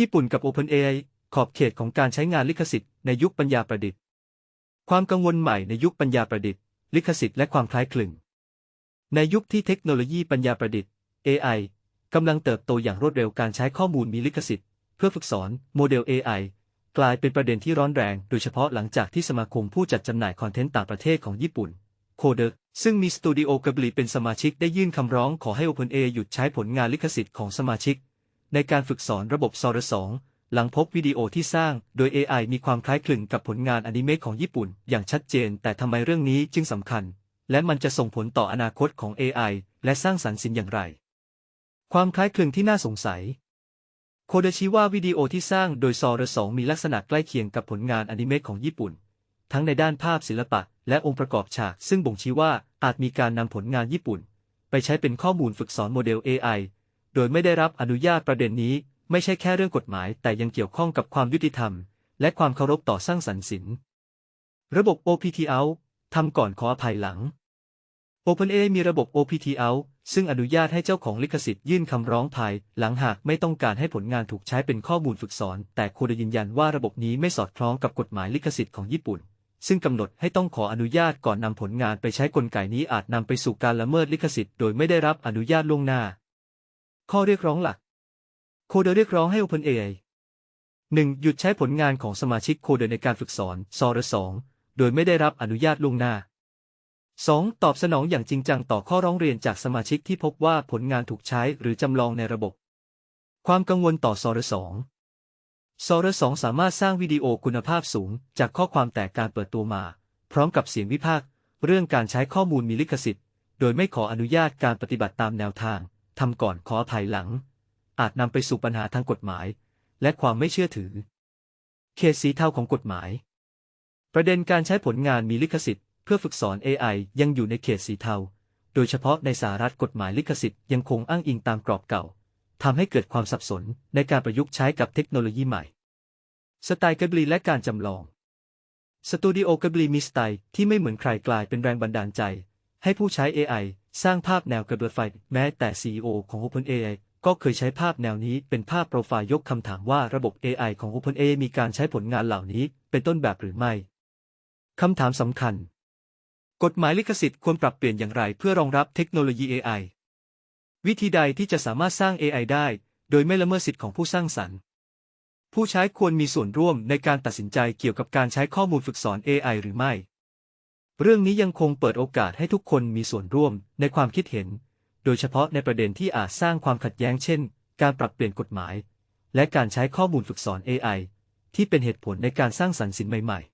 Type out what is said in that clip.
ญี่ปุ่นกับ OpenAI ขอบเขตของการใช้งานลิขสิทธิ์ในยุคปัญญาประดิษฐ์ ความกังวลใหม่ในยุคปัญญาประดิษฐ์ ลิขสิทธิ์และความคล้ายคลึง ในยุคที่เทคโนโลยีปัญญาประดิษฐ์ AI กำลังเติบโตอย่างรวดเร็วการใช้ข้อมูลมีลิขสิทธิ์ เพื่อฝึกสอนโมเดล AI กลายเป็นประเด็นที่ร้อนแรง โดยเฉพาะหลังจากที่สมาคมผู้จัดจำหน่ายคอนเทนต์ต่างประเทศของญี่ปุ่นโคเดซึ่งมีสตูดิโอกาบลีเป็นสมาชิกได้ยื่นคำร้องขอให้ OpenAI หยุดใช้ผลงานลิขสิทธิ์ของสมาชิก ในการฝึกสอนระบบซอร์สองหลังพบวิดีโอที่สร้างโดย AI มีความคล้ายคลึงกับผลงานอนิเมะของญี่ปุ่น อย่างชัดเจน แต่ทำไมเรื่องนี้จึงสำคัญ และมันจะส่งผลต่ออนาคตของ AI และสร้างสรรค์สินอย่างไร ความคล้ายคลึงที่น่าสงสัย โคเดชีว่าวิดีโอที่สร้างโดยซอร์สองมีลักษณะใกล้เคียงกับผลงานอนิเมะของญี่ปุ่น ทั้งในด้านภาพศิลปะ และองค์ประกอบฉาก ซึ่งบ่งชี้ว่าอาจมีการนำผลงานญี่ปุ่น ไปใช้เป็นข้อมูลฝึกสอนโมเดล AI โดยไม่ได้รับอนุญาตประเด็นนี้ ไม่ใช่แค่เรื่องกฎหมาย แต่ยังเกี่ยวข้องกับความยุติธรรม และความเคารพต่อสร้างสรรค์ศิลป์ระบบ OPT out ทำก่อนขออภัยหลัง OpenAI มีระบบ OPT out ซึ่งอนุญาตให้เจ้าของลิขสิทธิ์ยื่นคำร้องภายหลังหากไม่ต้องการให้ผลงานถูกใช้เป็นข้อมูลฝึกสอน แต่โคดยืนยันว่าระบบนี้ไม่สอดคล้องกับกฎหมายลิขสิทธิ์ของญี่ปุ่น ซึ่งกำหนดให้ต้องขออนุญาตก่อนนำผลงานไปใช้กลไกนี้อาจนำไปสู่การละเมิดลิขสิทธิ์โดยไม่ได้รับอนุญาตล่วงหน้า ข้อเรียกร้องหลัก โคเดอร์เรียกร้องให้ OpenAI 1. หยุดใช้ผลงานของสมาชิกโคเดอร์ในการฝึกสอนซอร์สองโดยไม่ได้รับอนุญาตล่วงหน้า 2. ตอบสนองอย่างจริงจังต่อข้อร้องเรียนจากสมาชิกที่พบว่าผลงานถูกใช้หรือจำลองในระบบ ความกังวลต่อซอร์สองซอร์สองสามารถสร้างวิดีโอคุณภาพสูง จากข้อความแต่การเปิดตัวมา พร้อมกับเสียงวิพากษ์เรื่องการใช้ข้อมูลมีลิขสิทธิ์ โดยไม่ขออนุญาตการปฏิบัติตามแนวทาง ทำก่อนขออภัยหลัง อาจนำไปสู่ปัญหาทางกฎหมาย และความไม่เชื่อถือเขตสีเทาของกฎหมาย ประเด็นการใช้ผลงานมีลิขสิทธิ์เพื่อฝึกสอน AI ยังอยู่ในเขตสีเทา โดยเฉพาะในสหรัฐกฎหมายลิขสิทธิ์ยังคงอ้างอิงตามกรอบเก่าทำให้เกิดความสับสนในการประยุกต์ใช้กับเทคโนโลยีใหม่ สไตล์กบลีและการจำลอง สตูดิโอกบลีมีสไตล์ที่ไม่เหมือนใครกลายเป็นแรงบันดาลใจ ให้ผู้ใช้ AI สร้างภาพแนวกระเบือไฟ แม้แต่ CEO ของ OpenAI ก็เคยใช้ภาพแนวนี้เป็นภาพโปรไฟล์ยกคำถามว่าระบบ AI ของ OpenAI มีการใช้ผลงานเหล่านี้เป็นต้นแบบหรือไม่คำถามสำคัญ กฎหมายลิขสิทธิ์ควรปรับเปลี่ยนอย่างไรเพื่อรองรับเทคโนโลยี AI วิธีใดที่จะสามารถสร้าง AI ได้ โดยไม่ละเมิดสิทธิ์ของผู้สร้างสรรค์ ผู้ใช้ควรมีส่วนร่วมในการตัดสินใจเกี่ยวกับการใช้ข้อมูลฝึกสอน AI หรือไม่ เรื่องนี้ยังคงเปิดโอกาสให้ทุกคนมีส่วนร่วมในความคิดเห็น โดยเฉพาะในประเด็นที่อาจสร้างความขัดแย้งเช่น การปรับเปลี่ยนกฎหมาย และการใช้ข้อมูลฝึกสอน AI ที่เป็นเหตุผลในการสร้างสรรค์สินใหม่ๆ